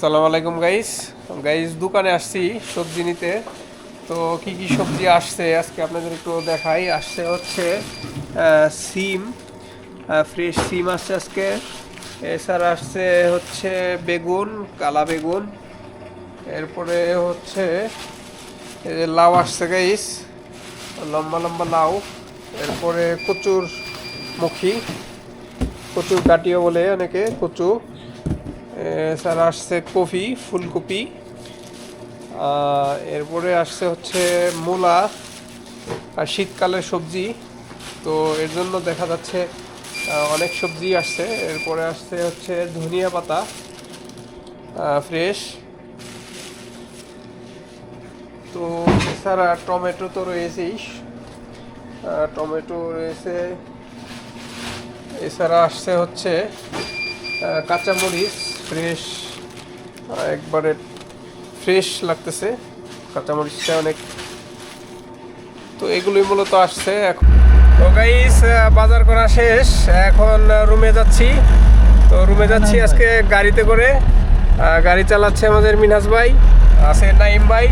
সালাম আলাইকুম guys guys দোকানে আসছি সবজি নিতে। তো কি কি সবজি আসছে আজকে আপনাদের একটু দেখাই। আসছে হচ্ছে সিম ফ্রেশ সিম আসছে আজকে। এছাড়া আসছে হচ্ছে বেগুন, কালা বেগুন। এরপরে হচ্ছে লাউ আসছে গাইস লম্বা লম্বা লাউ। এরপরে কচুর মুখী কচুর কাটিও বলে অনেকে, কচু। এছাড়া আসছে কপি ফুলকপি। এরপরে আসছে হচ্ছে মূলা আর শীতকালের সবজি। তো এর জন্য দেখা যাচ্ছে অনেক সবজি আসছে। এরপরে আসছে হচ্ছে ধনিয়া পাতা ফ্রেশ। তো এছাড়া টমেটো তো রয়েছেই। টমেটো রয়েছে। এছাড়া আসছে হচ্ছে কাঁচামরিচ। ফ্রেশ একবারে ফ্রেশ লাগতেছে। কাঁচামরিচটা অনেক। তো এগুলোই মূলত আসছে এখন। তো গাইস বাজার করা শেষ। এখন রুমে যাচ্ছি। তো রুমে যাচ্ছি আজকে গাড়িতে করে। গাড়ি চালাচ্ছে আমাদের মিনাজ ভাই আছে নাইম ভাই।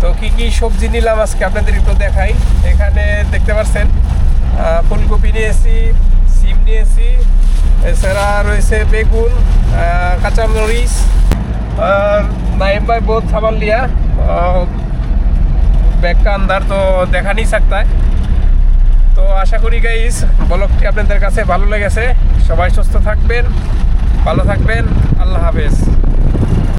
তো কি কি সবজি নিলাম আজকে আপনাদের একটু দেখাই। এখানে দেখতে পাচ্ছেন ফুলকপি নিয়েছি সিম নিয়েছি এছাড়া রয়েছে বেগুন কাঁচামরিচ, আর নাইম বাই বহুত সামান লিয়া ব্যাগটা আন্দার তো দেখা নেই তো আশা করি গাইস ব্লগটি আপনাদের কাছে ভালো লেগেছে। সবাই সুস্থ থাকবেন, ভালো থাকবেন, আল্লাহ হাফেজ।